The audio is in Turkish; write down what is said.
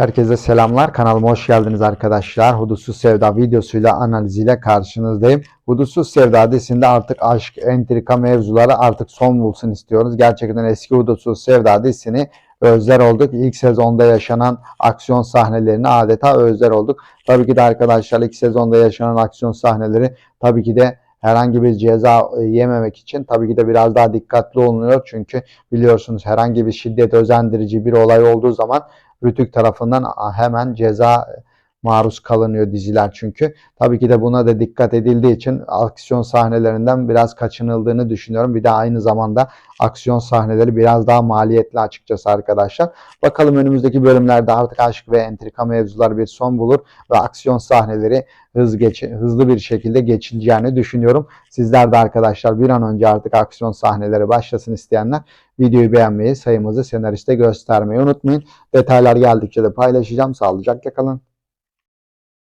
Herkese selamlar. Kanalıma hoş geldiniz arkadaşlar. Hudutsuz Sevda videosuyla analiziyle karşınızdayım. Hudutsuz Sevda dizisinde artık aşk, entrika mevzuları artık son bulsun istiyoruz. Gerçekten eski Hudutsuz Sevda dizisini özler olduk. İlk sezonda yaşanan aksiyon sahnelerini adeta özler olduk. Tabii ki de arkadaşlar ilk sezonda yaşanan aksiyon sahneleri tabii ki de herhangi bir ceza e, yememek için tabii ki de biraz daha dikkatli olunuyor. Çünkü biliyorsunuz herhangi bir şiddet özendirici bir olay olduğu zaman Rütük tarafından hemen ceza maruz kalınıyor diziler çünkü. Tabii ki de buna da dikkat edildiği için aksiyon sahnelerinden biraz kaçınıldığını düşünüyorum. Bir de aynı zamanda aksiyon sahneleri biraz daha maliyetli açıkçası arkadaşlar. Bakalım önümüzdeki bölümlerde artık aşk ve entrika mevzular bir son bulur ve aksiyon sahneleri hız geç hızlı bir şekilde geçileceğini düşünüyorum. Sizler de arkadaşlar bir an önce artık aksiyon sahneleri başlasın isteyenler videoyu beğenmeyi, sayımızı senariste göstermeyi unutmayın. Detaylar geldikçe de paylaşacağım. Sağlıcakla kalın.